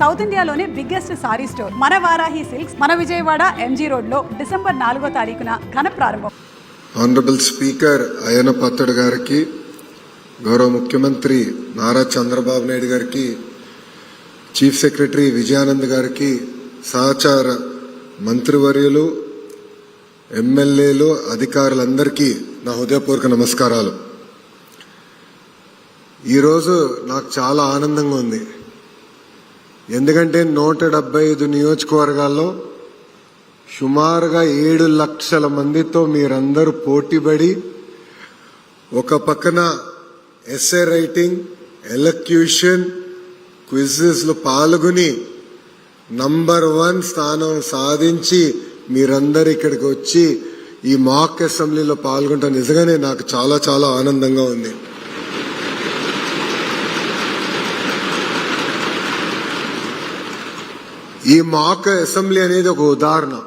South ఇండియాలోనే biggest sorry store. మన Varahi silks మన విజయవాడ ఎంజీ రోడ్లో డిసెంబర్ నాలుగో తారీఖున ఘన ప్రారంభం. ఆనరబుల్ స్పీకర్ అయన పత్తడి గారికి గౌరవ ముఖ్యమంత్రి నారా చంద్రబాబు నాయుడు గారికి చీఫ్ సెక్రటరీ విజయానంద్ గారికి సహచార మంత్రివర్యులు ఎమ్మెల్యేలు అధికారులందరికీ నా హృదయపూర్వక నమస్కారాలు. ఈరోజు నాకు చాలా ఆనందంగా ఉంది. ఎందుకంటే నూట డెబ్బై ఐదు నియోజకవర్గాల్లో సుమారుగా ఏడు లక్షల మందితో మీరందరూ పోటీపడి ఒక పక్కన ఎస్ఏ రైటింగ్ ఎలక్యూషన్ క్విజెస్లో పాల్గొని నంబర్ వన్ స్థానం సాధించి మీరందరు ఇక్కడికి వచ్చి ఈ మాక్ అసెంబ్లీలో పాల్గొంటాం నిజంగానే నాకు చాలా చాలా ఆనందంగా ఉంది. ఈ మాక్ అసెంబ్లీ అనేది ఒక ఉదాహరణ.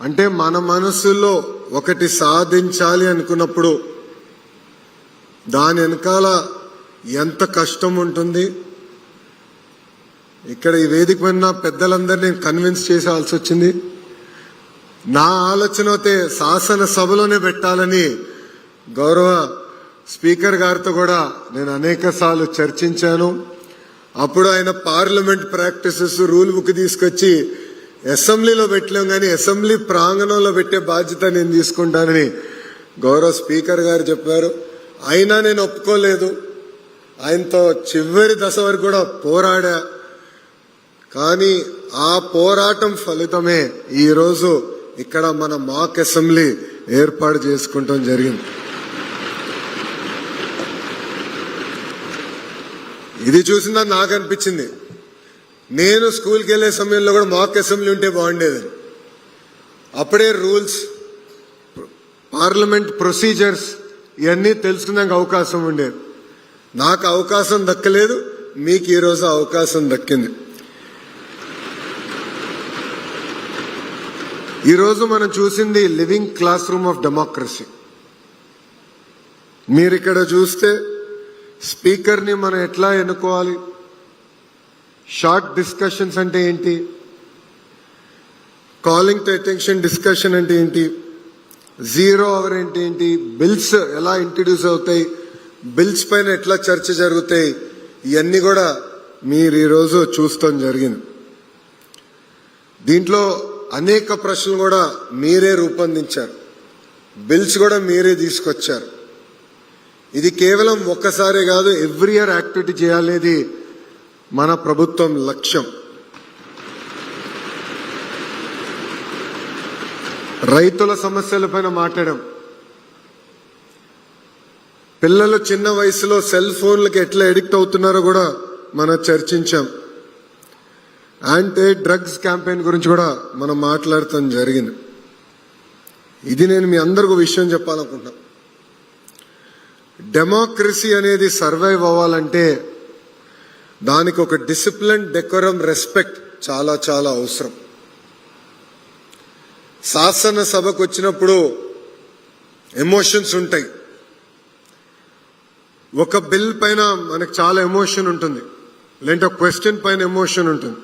అంటే మన మనసులో ఒకటి సాధించాలి అనుకున్నప్పుడు దాని వెనకాల ఎంత కష్టం ఉంటుంది? ఇక్కడ ఈ వేదిక పైన పెద్దలందరినీ కన్విన్స్ చేసేవాల్సి వచ్చింది. నా ఆలోచన అయితే శాసనసభలోనే పెట్టాలని గౌరవ స్పీకర్ గారితో కూడా నేను అనేక సార్లు చర్చించాను. అప్పుడు ఆయన పార్లమెంట్ ప్రాక్టీసెస్ రూల్ బుక్ తీసుకొచ్చి అసెంబ్లీలో పెట్టలేం కానీ అసెంబ్లీ ప్రాంగణంలో పెట్టే బాధ్యత నేను తీసుకుంటానని గౌరవ స్పీకర్ గారు చెప్పారు. అయినా నేను ఒప్పుకోలేదు. ఆయనతో చివరి దశ వరకు కూడా పోరాడా. కానీ ఆ పోరాటం ఫలితమే ఈరోజు ఇక్కడ మన మాక్ అసెంబ్లీ ఏర్పాటు చేసుకుంటాం జరిగింది. ఇది చూసిందా నాకు అనిపించింది. నేను స్కూల్కి వెళ్ళే సమయంలో కూడా మాక్ అసెంబ్లీ ఉంటే బాగుండేదని అప్పుడే రూల్స్ పార్లమెంట్ ప్రొసీజర్స్ ఇవన్నీ తెలుసుకున్నాక అవకాశం ఉండేది నాకు అవకాశం దక్కలేదు మీకు ఈరోజు అవకాశం దక్కింది. ఈరోజు మనం చూసింది living classroom of democracy మీరు ఇక్కడ చూస్తే స్పీకర్ని మనం ఎట్లా ఎన్నుకోవాలి? షార్ట్ డిస్కషన్స్ అంటే ఏంటి? కాలింగ్ టు అటెన్షన్ డిస్కషన్ అంటే ఏంటి? జీరో అవర్ అంటే ఏంటి? బిల్స్ ఎలా ఇంట్రడ్యూస్ అవుతాయి? బిల్స్ పైన ఎట్లా చర్చ జరుగుతాయి? ఇవన్నీ కూడా మీరు ఈరోజు చూస్తాం జరిగింది. దీంట్లో అనేక ప్రశ్నలు కూడా మీరే రూపొందించారు. బిల్స్ కూడా మీరే తీసుకొచ్చారు. ఇది కేవలం ఒక్కసారే కాదు ఎవ్రీ ఇయర్ యాక్టివిటీ చేయాలనేది మన ప్రభుత్వం లక్ష్యం. రైతుల సమస్యలపైన మాట్లాడాం. పిల్లలు చిన్న వయసులో సెల్ ఫోన్లకు ఎట్లా ఎడిక్ట్ అవుతున్నారో కూడా మనం చర్చించాం. యాంటీ డ్రగ్స్ క్యాంపెయిన్ గురించి కూడా మనం మాట్లాడటం జరిగింది. ఇది నేను మీ అందరికీ విషయం చెప్పాలనుకుంటున్నాను. డెమోక్రసీ అనేది సర్వైవ్ అవ్వాలంటే దానికి ఒక డిసిప్లిన్ డెకోరం రెస్పెక్ట్ చాలా చాలా అవసరం. శాసనసభకు వచ్చినప్పుడు ఎమోషన్స్ ఉంటాయి. ఒక బిల్ పైన మనకు చాలా ఎమోషన్ ఉంటుంది. లేదంటే ఒక క్వశ్చన్ పైన ఎమోషన్ ఉంటుంది.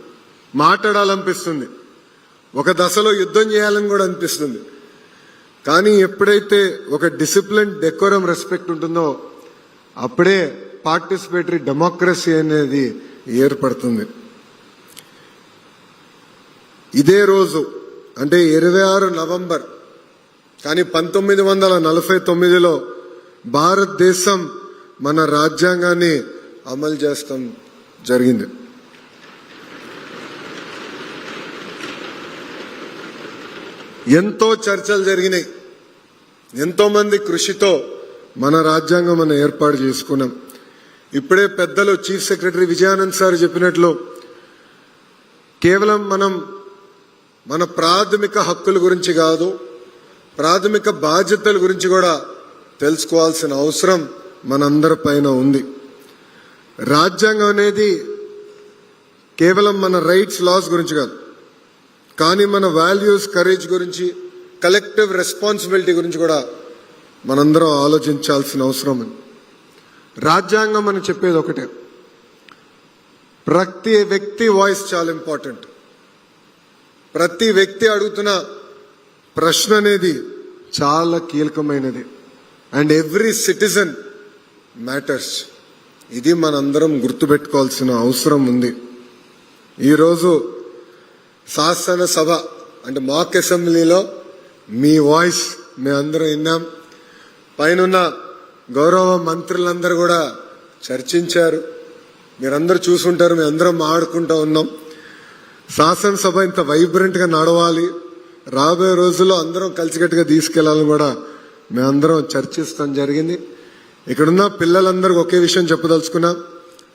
మాట్లాడాలనిపిస్తుంది. ఒక దశలో యుద్ధం చేయాలని కూడా అనిపిస్తుంది. కానీ ఎప్పుడైతే ఒక డిసిప్లిన్ డెకోరం రెస్పెక్ట్ ఉంటుందో అప్పుడే పార్టిసిపేటరీ డెమోక్రసీ అనేది ఏర్పడుతుంది. ఇదే రోజు అంటే ఇరవై ఆరు నవంబర్ కానీ పంతొమ్మిది వందల నలభై తొమ్మిదిలో భారతదేశం మన రాజ్యాంగాన్ని అమలు చేస్తాం జరిగింది. ఎంతో చర్చలు జరిగినాయి. ఎంతో మంది కృషితో మన రాజ్యాంగం మనం ఏర్పాటు చేసుకున్నాం. ఇప్పుడే పెద్దలు చీఫ్ సెక్రటరీ విజయానంద్ సార్ చెప్పినట్లు కేవలం మనం మన ప్రాథమిక హక్కుల గురించి కాదు ప్రాథమిక బాధ్యతల గురించి కూడా తెలుసుకోవాల్సిన అవసరం మనందరి పైన ఉంది. రాజ్యాంగం అనేది కేవలం మన రైట్స్ లాస్ గురించి కాదు. కానీ మన వాల్యూస్ కరేజ్ గురించి కలెక్టివ్ రెస్పాన్సిబిలిటీ గురించి కూడా మనందరం ఆలోచించాల్సిన అవసరం ఉంది. రాజ్యాంగం అని చెప్పేది ఒకటే. ప్రతి వ్యక్తి వాయిస్ చాలా ఇంపార్టెంట్ ప్రతి వ్యక్తి అడుగుతున్న ప్రశ్న అనేది చాలా కీలకమైనది. అండ్ ఎవ్రీ సిటిజన్ మ్యాటర్స్ ఇది మనందరం గుర్తుపెట్టుకోవాల్సిన అవసరం ఉంది. ఈరోజు శాసనసభ అంటే మాక్ అసెంబ్లీలో మీ వాయిస్ మేమందరం విన్నాం. పైన గౌరవ మంత్రులందరూ కూడా చర్చించారు. మీరందరూ చూసుంటారు మేము అందరం ఆడుకుంటూ ఉన్నాం. శాసనసభ ఇంత వైబ్రెంట్గా నడవాలి. రాబోయే రోజుల్లో అందరం కలిసికట్టుగా తీసుకెళ్ళాలని కూడా మేమందరం చర్చిస్తాం జరిగింది. ఇక్కడున్న పిల్లలందరికీ ఒకే విషయం చెప్పదలుచుకున్నాం.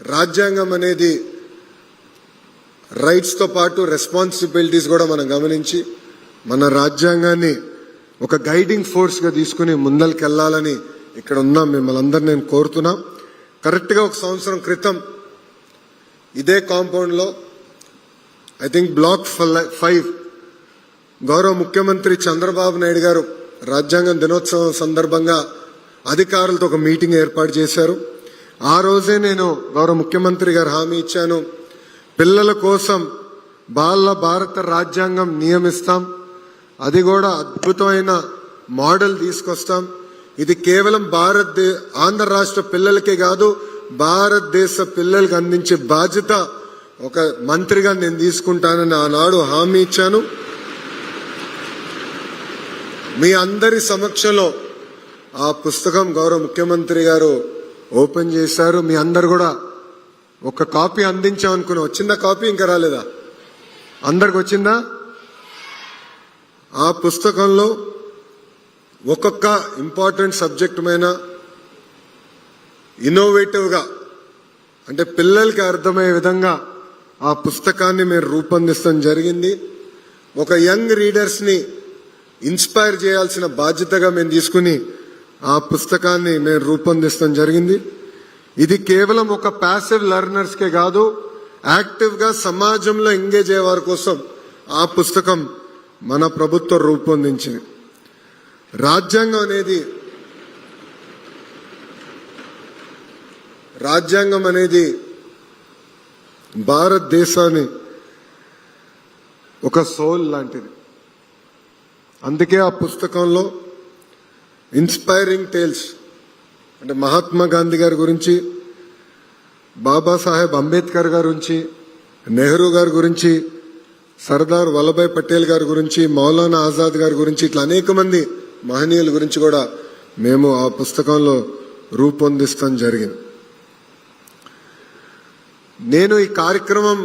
రాజ్యాంగం అనేది రైట్స్తో పాటు రెస్పాన్సిబిలిటీస్ కూడా మనం గమనించి మన రాజ్యాంగాన్ని ఒక గైడింగ్ ఫోర్స్గా తీసుకుని ముందరికెళ్ళాలని ఇక్కడ ఉన్న. మిమ్మల్ని అందరినీ నేను కోరుతున్నా. కరెక్ట్గా ఒక సంవత్సరం క్రితం ఇదే కాంపౌండ్లో ఐ థింక్ బ్లాక్ ఫైవ్ గౌరవ ముఖ్యమంత్రి చంద్రబాబు నాయుడు గారు రాజ్యాంగం దినోత్సవం సందర్భంగా అధికారులతో ఒక మీటింగ్ ఏర్పాటు చేశారు. ఆ రోజే నేను గౌరవ ముఖ్యమంత్రి గారు హామీ ఇచ్చాను. పిల్లల కోసం బాల భారత రాజ్యాంగం నియమిస్తాం. అది కూడా అద్భుతమైన మోడల్ తీసుకొస్తాం. ఇది కేవలం భారత్ ఆంధ్ర రాష్ట్ర పిల్లలకే కాదు భారతదేశ పిల్లలకు అందించే బాధ్యత ఒక మంత్రిగా నేను తీసుకుంటానని ఆనాడు హామీ ఇచ్చాను. మీ అందరి సమక్షంలో ఆ పుస్తకం గౌరవ ముఖ్యమంత్రి గారు ఓపెన్ చేశారు. మీ అందరు కూడా ఒక కాపీ అందించామనుకున్నా వచ్చిందా కాపీ? ఇంకా రాలేదా? అందరికి వచ్చిందా? ఆ పుస్తకంలో ఒక్కొక్క ఇంపార్టెంట్ సబ్జెక్ట్ పైన ఇన్నోవేటివ్గా అంటే పిల్లలకి అర్థమయ్యే విధంగా ఆ పుస్తకాన్ని మేము రూపొందిస్తాం జరిగింది. ఒక యంగ్ రీడర్స్ని ఇన్స్పైర్ చేయాల్సిన బాధ్యతగా మేము తీసుకుని ఆ పుస్తకాన్ని మేము రూపొందిస్తాం జరిగింది. ఇది కేవలం ఒక ప్యాసివ్ లెర్నర్స్కే కాదు యాక్టివ్గా సమాజంలో ఎంగేజ్ అయ్యేవారి కోసం ఆ పుస్తకం మన ప్రభుత్వం రూపొందించింది. రాజ్యాంగం అనేది రాజ్యాంగం అనేది భారతదేశాన్ని ఒక సోల్ లాంటిది. అందుకే ఆ పుస్తకంలో ఇన్స్పైరింగ్ టేల్స్ అంటే మహాత్మా గాంధీ గారి గురించి బాబాసాహెబ్ అంబేద్కర్ గారి గురించి నెహ్రూ గారి గురించి సర్దార్ వల్లభాయ్ పటేల్ గారి గురించి మౌలానా ఆజాద్ గారి గురించి ఇట్లా అనేక మంది మహనీయుల గురించి కూడా మేము ఆ పుస్తకంలో రూపొందిస్తాం జరిగింది. నేను ఈ కార్యక్రమం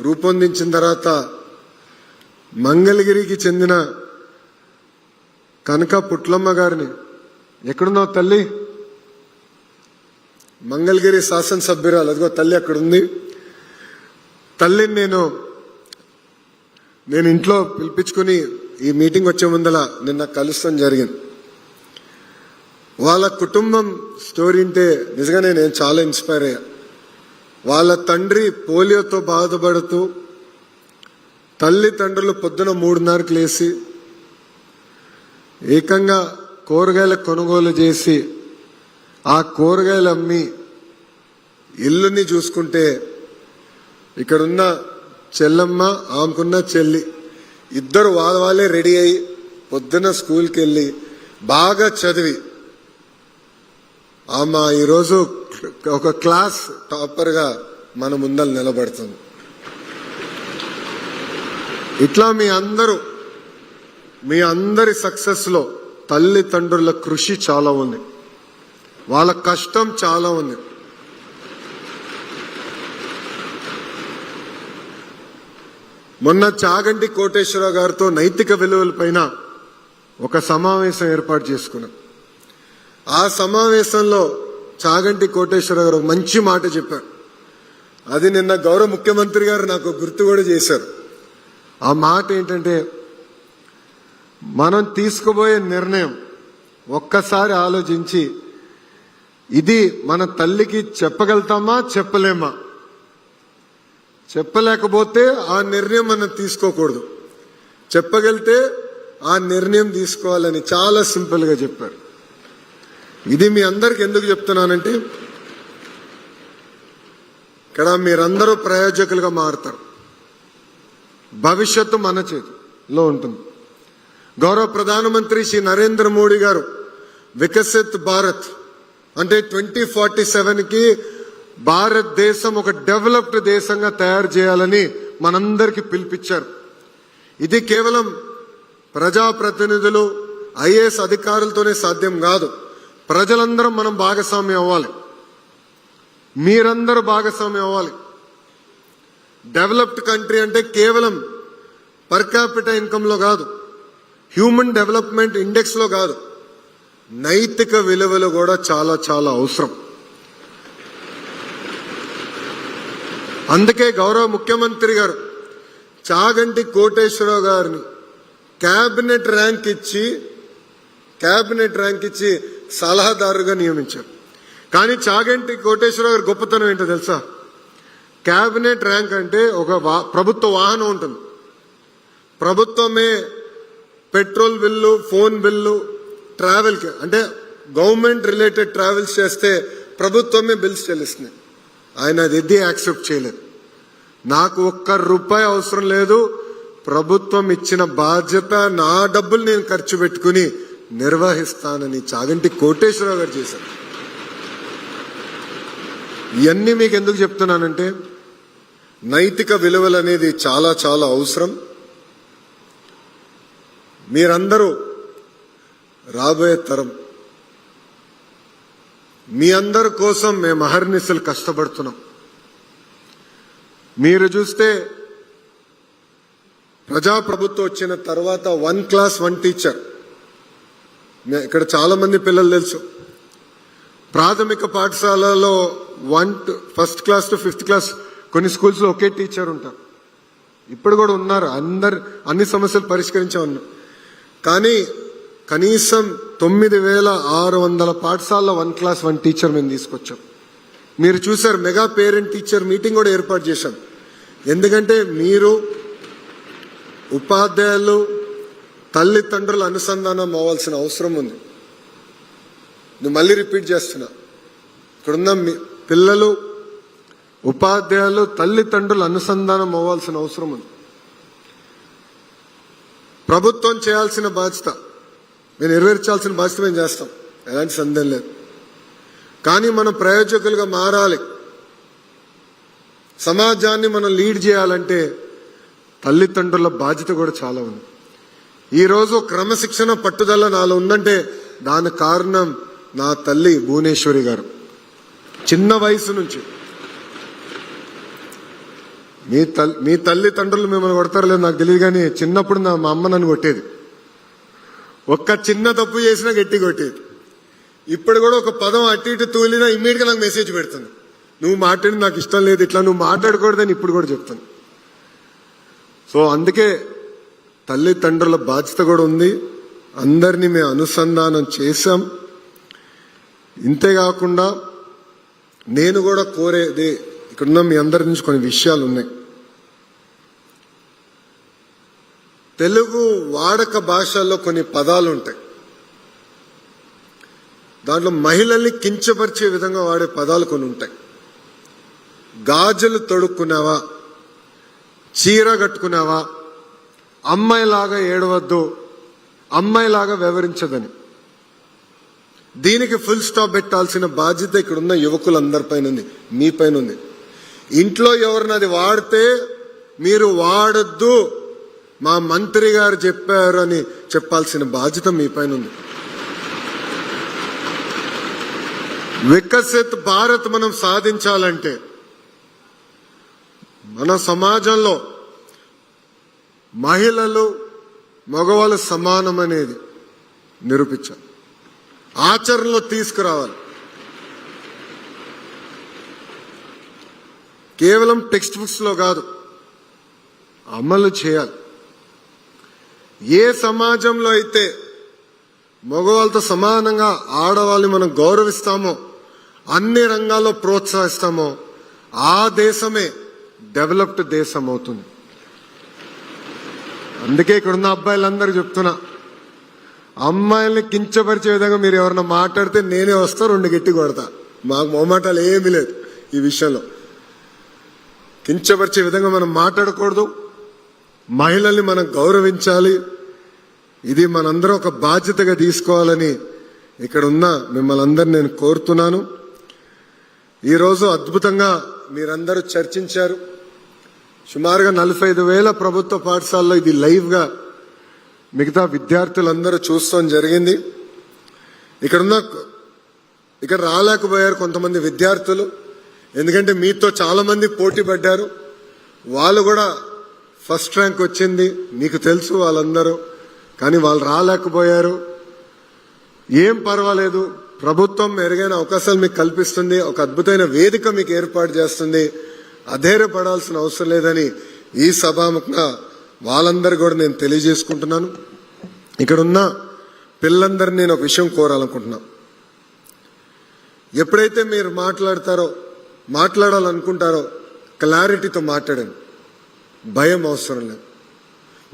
రూపొందించిన తర్వాత మంగళగిరికి చెందిన కనక పుట్లమ్మ గారిని ఎక్కడున్నావు తల్లి? మంగళగిరి శాసనసభ్యురాలు. అదిగో తల్లి అక్కడ ఉంది తల్లిని నేను నేను ఇంట్లో పిలిపించుకుని ఈ మీటింగ్ వచ్చే ముందల నిన్న కలుస్తాం జరిగింది. వాళ్ళ కుటుంబం స్టోరీ ఉంటే నిజంగానే నేను చాలా ఇన్స్పైర్ అయ్యా. వాళ్ళ తండ్రి పోలియోతో బాధపడుతూ తల్లిదండ్రులు పొద్దున మూడున్నరకు లేచి ఏకంగా కూరగాయల కొనుగోలు చేసి ఆ కూరగాయలు అమ్మి ఇల్లుని చూసుకుంటే ఇక్కడున్న చెల్లమ్మ ఆమెకున్న చెల్లి ఇద్దరు వాళ్ళ వాళ్ళే రెడీ అయ్యి పొద్దున స్కూల్కి వెళ్ళి బాగా చదివి. ఆమె ఈరోజు ఒక క్లాస్ టాపర్గా మన ముందర నిలబడుతుంది. ఇట్లా మీ అందరూ మీ అందరి సక్సెస్లో తల్లిదండ్రుల కృషి చాలా ఉంది. వాళ్ళ కష్టం చాలా ఉంది. మొన్న చాగంటి కోటేశ్వరరావు గారితో నైతిక విలువలపైన ఒక సమావేశం ఏర్పాటు చేసుకున్నాం. ఆ సమావేశంలో చాగంటి కోటేశ్వరరావు గారు మంచి మాట చెప్పారు. అది నిన్న గౌరవ ముఖ్యమంత్రి గారు నాకు గుర్తు కూడా చేశారు. ఆ మాట ఏంటంటే మనం తీసుకుపోయే నిర్ణయం ఒక్కసారి ఆలోచించి ఇది మన తల్లికి చెప్పగలుగుతామా చెప్పలేమా? చెప్పలేకపోతే ఆ నిర్ణయం మనం తీసుకోకూడదు. చెప్పగలితే ఆ నిర్ణయం తీసుకోవాలని చాలా సింపుల్గా చెప్పారు. ఇది మీ అందరికి ఎందుకు చెప్తున్నానంటే ఇక్కడ మీరందరూ ప్రయోజకులుగా మారుతారు. భవిష్యత్తు మన చేతిలో ఉంటుంది. గౌరవ ప్రధానమంత్రి శ్రీ నరేంద్ర మోడీ గారు వికసిత్ భారత్ అంటే ట్వంటీ ఫార్టీ సెవెన్కి భారతదేశం ఒక డెవలప్డ్ దేశంగా తయారు చేయాలని మనందరికీ పిలిపించారు. ఇది కేవలం ప్రజాప్రతినిధులు ఐఏఎస్ అధికారులతోనే సాధ్యం కాదు. ప్రజలందరం మనం భాగస్వామ్యం అవ్వాలి. మీరందరూ భాగస్వామ్యం అవ్వాలి. డెవలప్డ్ కంట్రీ అంటే కేవలం పర్ క్యాపిటల్ ఇన్కమ్లో కాదు. హ్యూమన్ డెవలప్మెంట్ ఇండెక్స్లో కాదు. నైతిక విలువలు కూడా చాలా చాలా అవసరం. అందుకే గౌరవ ముఖ్యమంత్రి గారు చాగంటి కోటేశ్వరరావు గారిని క్యాబినెట్ ర్యాంక్ ఇచ్చి క్యాబినెట్ ర్యాంక్ ఇచ్చి సలహాదారుగా నియమించారు. కానీ చాగంటి కోటేశ్వరరావు గారి గొప్పతనం ఏంటో తెలుసా? క్యాబినెట్ ర్యాంక్ అంటే ఒక ప్రభుత్వ వాహనం ఉంటుంది. ప్రభుత్వమే పెట్రోల్ బిల్లు ఫోన్ బిల్లు ట్రావెల్కి అంటే గవర్నమెంట్ రిలేటెడ్ ట్రావెల్స్ చేస్తే ప్రభుత్వమే బిల్స్ చెల్లిస్తుంది. ఆయన అది ఎది యాక్సెప్ట్ చేయలేదు. నాకు ఒక్క రూపాయి అవసరం లేదు. ప్రభుత్వం ఇచ్చిన బాధ్యత నా డబ్బులు నేను ఖర్చు పెట్టుకుని నిర్వహిస్తానని చాగంటి కోటేశ్వరరావు గారు చేశారు. ఇవన్నీ మీకు ఎందుకు చెప్తున్నానంటే నైతిక విలువలు అనేది చాలా చాలా అవసరం. మీరందరూ రాబోయే తరం మీ అందరి కోసం మేము అహర్నిశలు కష్టపడుతున్నాం. మీరు చూస్తే ప్రజాప్రభుత్వం వచ్చిన తర్వాత వన్ క్లాస్ వన్ టీచర్. ఇక్కడ చాలామంది పిల్లలు తెలుసు. ప్రాథమిక పాఠశాలలో one to first class to fifth class కొన్ని స్కూల్స్లో ఒకే టీచర్ ఉంటారు. ఇప్పుడు కూడా ఉన్నారు. అందరు అన్ని సమస్యలు పరిష్కరించే ఉన్నారు. కానీ కనీసం తొమ్మిది వేల ఆరు వందల పాఠశాలలో వన్ క్లాస్ వన్ టీచర్ మేము తీసుకొచ్చాం. మీరు చూసారు మెగా పేరెంట్ టీచర్ మీటింగ్ కూడా ఏర్పాటు చేశాం. ఎందుకంటే మీరు ఉపాధ్యాయులు తల్లిదండ్రుల అనుసంధానం అవ్వాల్సిన అవసరం ఉంది. నువ్వు మళ్ళీ రిపీట్ చేస్తున్నా. ఇక్కడున్న పిల్లలు ఉపాధ్యాయులు తల్లిదండ్రుల అనుసంధానం అవ్వాల్సిన అవసరం ఉంది. ప్రభుత్వం చేయాల్సిన బాధ్యత. మేము నెరవేర్చాల్సిన బాధ్యత మేము చేస్తాం. ఎలాంటి సందేహం లేదు. కానీ మనం ప్రయోజకులుగా మారాలి. సమాజాన్ని మనం లీడ్ చేయాలంటే తల్లిదండ్రుల బాధ్యత కూడా చాలా ఉంది. ఈరోజు క్రమశిక్షణ పట్టుదల నాలో ఉందంటే దాని కారణం నా తల్లి భువనేశ్వరి గారు. చిన్న వయసు నుంచి మీ తల్లి మీ తల్లిదండ్రులు మిమ్మల్ని కొడతారో లేదో నాకు తెలియదు కానీ చిన్నప్పుడు నా మా అమ్మ నన్ను కొట్టేది. ఒక్క చిన్న తప్పు చేసినా గట్టి కొట్టేది. ఇప్పుడు కూడా ఒక పదం అటు ఇటు తూలినా ఇమ్మీడియట్గా నాకు మెసేజ్ పెడుతుంది. నువ్వు మాట్లాడి నాకు ఇష్టం లేదు ఇట్లా నువ్వు మాట్లాడకూడదని ఇప్పుడు కూడా చెప్తాను సో అందుకే తల్లిదండ్రుల బాధ్యత కూడా ఉంది. అందరినీ మేము అనుసంధానం చేశాం. ఇంతేకాకుండా నేను కూడా కోరేది ఇక్కడున్న మీ అందరి నుంచి కొన్ని విషయాలు ఉన్నాయి తెలుగు వాడక భాషల్లో కొన్ని పదాలు ఉంటాయి దాంట్లో మహిళల్ని కించపరిచే విధంగా వాడే పదాలు కొన్ని ఉంటాయి. గాజులు తొడుక్కున్నావా చీర కట్టుకున్నావా అమ్మాయిలాగా ఏడవద్దు అమ్మాయిలాగా వివరించదని దీనికి ఫుల్ స్టాప్ పెట్టాల్సిన బాధ్యత ఇక్కడ ఉన్న యువకులందరిపైన ఉంది మీ పైన ఉంది ఇంట్లో ఎవరినది అది వాడితే మీరు వాడద్దు. మా మంత్రి గారు చెప్పారు అని చెప్పాల్సిన బాధ్యత మీ పైన ఉంది. వికసిత్ భారత్ మనం సాధించాలంటే మన సమాజంలో మహిళలు మగవాళ్ళు సమానం అనేది నిరూపించాలి. ఆచరణలో తీసుకురావాలి. కేవలం టెక్స్ట్ బుక్స్లో కాదు. అమలు చేయాలి. ఏ సమాజంలో అయితే మగవాళ్ళతో సమానంగా ఆడవాళ్ళని మనం గౌరవిస్తామో అన్ని రంగాల్లో ప్రోత్సహిస్తామో ఆ దేశమే డెవలప్డ్ దేశం అవుతుంది. అందుకే ఇక్కడ ఉన్న అబ్బాయిలందరూ చెప్తున్నా అమ్మాయిల్ని కించపరిచే విధంగా మీరు ఎవరన్నా మాట్లాడితే నేనే వస్తా రెండు గట్టి కొడతా. మాకు మొమాటాలు ఏమీ లేదు ఈ విషయంలో. కించపరిచే విధంగా మనం మాట్లాడకూడదు. మహిళల్ని మనం గౌరవించాలి. ఇది మనందరం ఒక బాధ్యతగా తీసుకోవాలని ఇక్కడ ఉన్న మిమ్మల్ని అందరిని నేను కోరుతున్నాను. ఈరోజు అద్భుతంగా మీరందరూ చర్చించారు. సుమారుగా నలభై ఐదు వేల ప్రభుత్వ పాఠశాలలో ఇది లైవ్గా మిగతా విద్యార్థులందరూ చూస్తాం జరిగింది. ఇక్కడున్న ఇక్కడ రాలేకపోయారు కొంతమంది విద్యార్థులు. ఎందుకంటే మీతో చాలా మంది పోటీ పడ్డారు. వాళ్ళు కూడా ఫస్ట్ ర్యాంక్ వచ్చింది. మీకు తెలుసు వాళ్ళందరూ. కానీ వాళ్ళు రాలేకపోయారు. ఏం పర్వాలేదు. ప్రభుత్వం మెరుగైన అవకాశాలు మీకు కల్పిస్తుంది. ఒక అద్భుతమైన వేదిక మీకు ఏర్పాటు చేస్తుంది. అధైర్యపడాల్సిన అవసరం లేదని ఈ సభాముఖంగా వాళ్ళందరూ కూడా నేను తెలియజేసుకుంటున్నాను. ఇక్కడ ఉన్న పిల్లలందరినీ నేను ఒక విషయం కోరాలనుకుంటున్నాను ఎప్పుడైతే మీరు మాట్లాడతారో మాట్లాడాలనుకుంటారో క్లారిటీతో మాట్లాడండి. భయం అవసరం లేదు.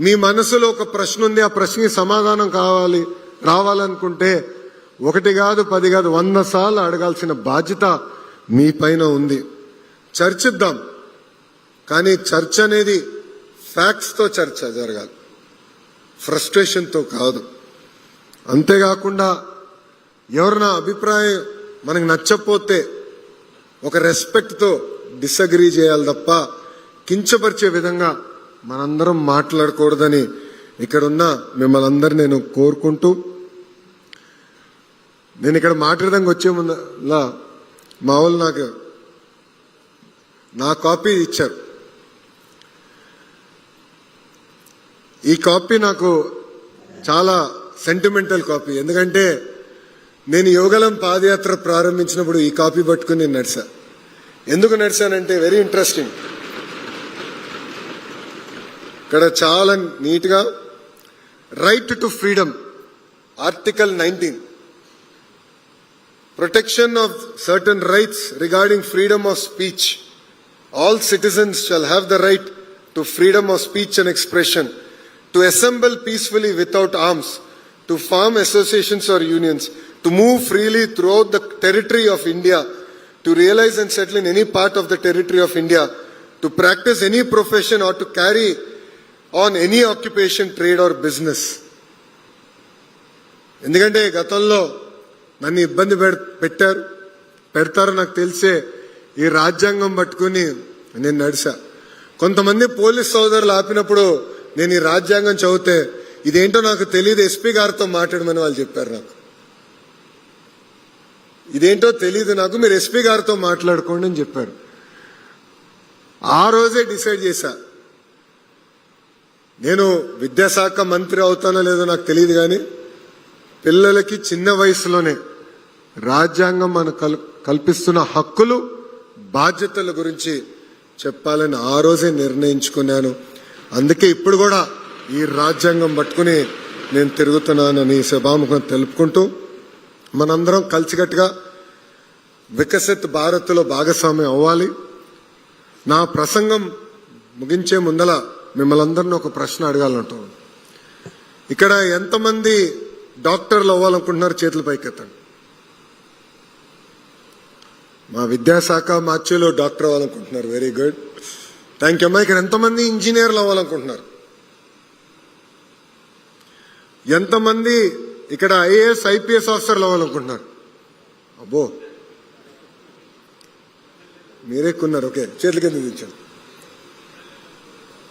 మీ మనసులో ఒక ప్రశ్న ఉంది ఆ ప్రశ్నకి సమాధానం కావాలి రావాలనుకుంటే ఒకటి కాదు పది కాదు వంద సార్లు అడగాల్సిన బాధ్యత మీ పైన ఉంది. చర్చిద్దాం. కానీ చర్చ అనేది ఫ్యాక్ట్స్తో చర్చ జరగాలి. ఫ్రస్ట్రేషన్తో కాదు. అంతేకాకుండా ఎవరైనా అభిప్రాయం మనకు నచ్చకపోతే ఒక రెస్పెక్ట్తో డిసగ్రీ చేయాలి తప్ప కించపరిచే విధంగా మనందరం మాట్లాడకూడదని ఇక్కడున్న మిమ్మల్ని అందరు నేను కోరుకుంటూ నేను ఇక్కడ మాట్లాడడానికి వచ్చే ముందులా మా వాళ్ళు నాకు నా కాపీ ఇచ్చారు. ఈ కాపీ నాకు చాలా సెంటిమెంటల్ కాపీ. ఎందుకంటే నేను యోగలం పాదయాత్ర ప్రారంభించినప్పుడు ఈ కాపీ పట్టుకుని నేను నడిచా ఎందుకు నడిచానంటే వెరీ ఇంట్రెస్టింగ్ ఇక్కడ చాలా నీట్గా right to freedom article nineteen protection of certain rights regarding freedom of speech all citizens shall have the right to freedom of speech and expression to assemble peacefully without arms to form associations or unions to move freely throughout the territory of India, to realize and settle in any part of the territory of India, to practice any profession or to carry on any occupation, trade or business. ఎందుకంటే గతంలో నన్ను ఇబ్బంది పెడ్- పెట్టారు పెడతారు నాకు తెలిసే ఈ రాజ్యాంగం పట్టుకుని నేను నడిచా కొంతమంది పోలీస్ సోదరులు ఆపినప్పుడు నేను ఈ రాజ్యాంగం చదివితే ఇదేంటో నాకు తెలియదు ఎస్పీ గారితో మాట్లాడమని వాళ్ళు చెప్పారు నాకు ఇదేంటో తెలియదు నాకు మీరు ఎస్పీ గారితో మాట్లాడుకోండి అని చెప్పారు. ఆ రోజే డిసైడ్ చేశా. నేను విద్యాశాఖ మంత్రి అవుతానో లేదో నాకు తెలియదు కానీ పిల్లలకి చిన్న వయసులోనే రాజ్యాంగం మన కల్- కల్పిస్తున్న హక్కులు బాధ్యతల గురించి చెప్పాలని ఆ రోజే నిర్ణయించుకున్నాను. అందుకే ఇప్పుడు కూడా ఈ రాజ్యాంగం పట్టుకుని నేను తిరుగుతున్నానని ఈ సభాముఖం తెలుపుకుంటూ మనందరం కలిసికట్టుగా వికసిత్ భారత్లో భాగస్వామ్యం అవ్వాలి. నా ప్రసంగం ముగించే ముందల మిమ్మల్ని అందరిని ఒక ప్రశ్న అడగాలంటున్నాను ఇక్కడ ఎంతమంది డాక్టర్లు అవ్వాలనుకుంటున్నారు చేతులు పైకెత్తండి. మా విద్యాశాఖ మార్చిలో డాక్టర్ అవ్వాలనుకుంటున్నారు. వెరీ గుడ్ థ్యాంక్ యూ అమ్మా. ఇక్కడ ఎంతమంది ఇంజనీర్లు అవ్వాలనుకుంటున్నారు? ఎంతమంది ఇక్కడ ఐఏఎస్ ఐపీఎస్ ఆఫీసర్లు అవ్వాలనుకుంటున్నారు. అబ్బో. మీరే కొన్నారు ఓకే. చేతుల కింద దించారు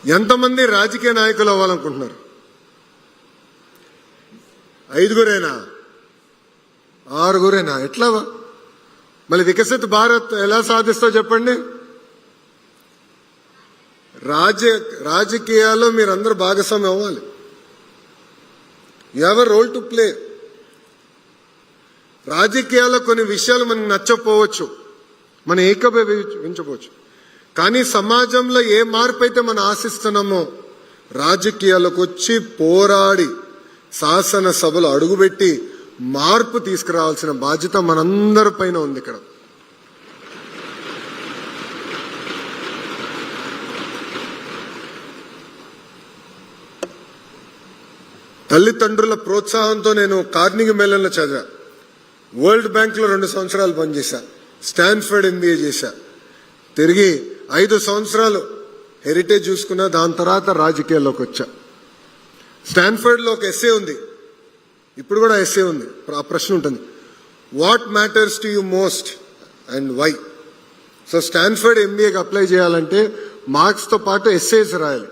ఎంతమంది రాజకీయ నాయకులు అవ్వాలనుకుంటున్నారు? ఐదుగురేనా? ఆరుగురేనా? ఎట్లా మళ్ళీ వికసిత్ భారత్ ఎలా సాధిస్తో చెప్పండి? రాజ రాజకీయాల్లో మీరందరూ భాగస్వామ్యం అవ్వాలి. You have role to play రాజకీయాల్లో కొన్ని విషయాలు మనకు నచ్చపోవచ్చు మనం ఏకభించవచ్చు కానీ సమాజంలో ఏ మార్పు అయితే మనం ఆశిస్తున్నామో రాజకీయాలకు వచ్చి పోరాడి శాసనసభలో అడుగుపెట్టి మార్పు తీసుకురావాల్సిన బాధ్యత మనందరి పైన ఉంది ఇక్కడ. తల్లిదండ్రుల ప్రోత్సాహంతో నేను కార్నింగ్ మేళంలో చదివా. వరల్డ్ బ్యాంక్లో రెండు సంవత్సరాలు పనిచేశా. స్టాన్ఫర్డ్ ఎంబీఏ చేశా. తిరిగి ఐదు సంవత్సరాలు హెరిటేజ్ చూసుకున్నా దాని తర్వాత రాజకీయాల్లోకి వచ్చా. స్టాన్ఫర్డ్లో ఒక ఎస్ఏ ఉంది. ఇప్పుడు కూడా ఎస్ఏ ఉంది. ఆ ప్రశ్న ఉంటుంది. What matters to you most and why so Stanford ఎంబీఏకి apply చేయాలంటే మార్క్స్తో పాటు ఎస్ఏస్ రాయాలి.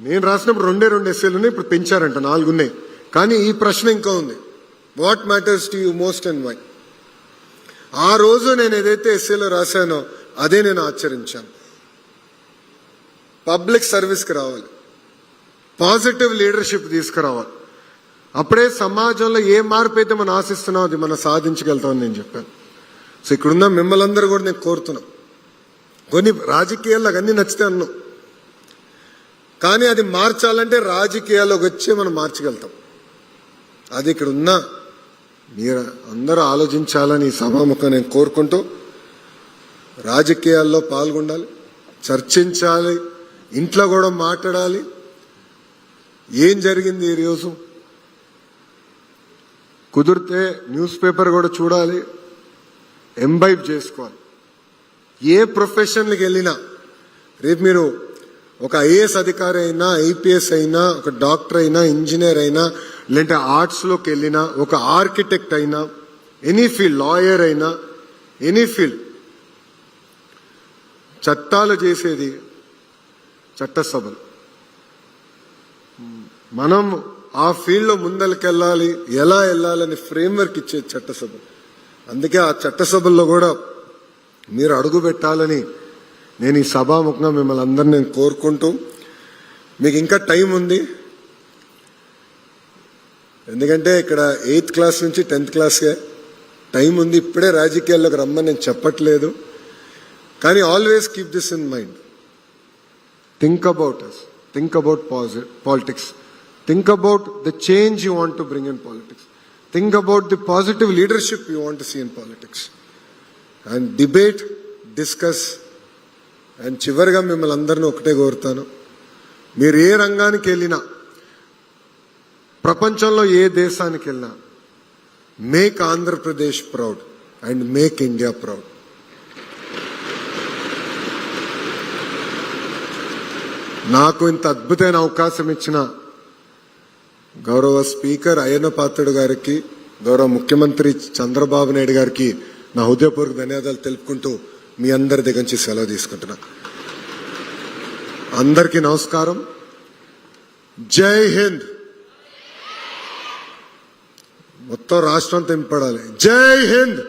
నేను రాసినప్పుడు రెండే రెండు ఎస్ఏలు ఉన్నాయి ఇప్పుడు పెంచారంట నాలుగున్నాయి కానీ ఈ ప్రశ్న ఇంకా ఉంది. What matters to you most and why ఆ రోజు నేను ఏదైతే ఎస్ఏలో రాశానో అదే నేను ఆచరించాను. పబ్లిక్ సర్వీస్కి రావాలి. పాజిటివ్ లీడర్షిప్ తీసుకురావాలి. అప్పుడే సమాజంలో ఏ మార్పు అయితే మనం ఆశిస్తున్నాం అది మనం సాధించగలుగుతామని నేను చెప్పాను. సో ఇక్కడున్న మిమ్మల్ని అందరూ కూడా నేను కోరుతున్నాం కొన్ని రాజకీయాల్లో అన్నీ నచ్చితే అన్నాం. కానీ అది మార్చాలంటే రాజకీయాల్లోకి వచ్చే మనం మార్చగలుగుతాం. అది ఇక్కడ ఉన్న మీరు అందరూ ఆలోచించాలని సభాముఖం నేను కోరుకుంటూ రాజకీయాల్లో పాల్గొనాలి చర్చించాలి ఇంట్లో కూడా మాట్లాడాలి. ఏం జరిగింది ఈరోజు కుదిరితే న్యూస్ పేపర్ కూడా చూడాలి ఎంబైబ్ చేసుకోవాలి. ఏ ప్రొఫెషన్కి వెళ్ళినా రేపు మీరు ఒక ఐఏఎస్ అధికారి అయినా ఐపీఎస్ అయినా ఒక డాక్టర్ అయినా ఇంజనీర్ అయినా లేదంటే ఆర్ట్స్లోకి వెళ్ళినా ఒక ఆర్కిటెక్ట్ అయినా ఎనీ ఫీల్డ్ లాయర్ అయినా ఎనీ ఫీల్డ్ చట్టాలు చేసేది చట్టసభలు. మనం ఆ ఫీల్డ్లో ముందరికెళ్ళాలి ఎలా వెళ్ళాలని ఫ్రేమ్వర్క్ ఇచ్చేది చట్టసభ అందుకే ఆ చట్టసభల్లో కూడా మీరు అడుగు పెట్టాలని నేను ఈ సభాముఖంగా మిమ్మల్ని అందరిని నేను కోరుకుంటూ మీకు ఇంకా టైం ఉంది. ఎందుకంటే ఇక్కడ ఎయిత్ క్లాస్ నుంచి టెన్త్ క్లాస్కే టైం ఉంది. ఇప్పుడే రాజకీయాల్లోకి రమ్మని నేను చెప్పట్లేదు. కానీ always keep this in mind think about us think about politics think about the change you want to bring in politics think about the positive leadership you want see in politics and debate discuss and చివరిగా మిమ్మల్ని అందరినీ ఒకటే కోరుతాను. మీరు ఏ రంగానికి వెళ్ళినా ప్రపంచంలో ఏ దేశానికి వెళ్ళినా make Andhra Pradesh proud and make India proud నాకు ఇంత అద్భుతమైన అవకాశం ఇచ్చిన గౌరవ స్పీకర్ అయ్యన్న పాత్రుడు గారికి గౌరవ ముఖ్యమంత్రి చంద్రబాబు నాయుడు గారికి నా హృదయపూర్వక ధన్యవాదాలు తెలుపుకుంటూ మీ అందరి దగ్గర నుంచి సెలవు తీసుకుంటున్నా. అందరికీ నమస్కారం. జై హింద్. మొత్తం రాష్ట్రం తెంపడాలి జై హింద్.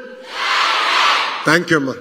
థ్యాంక్ యూ అమ్మా.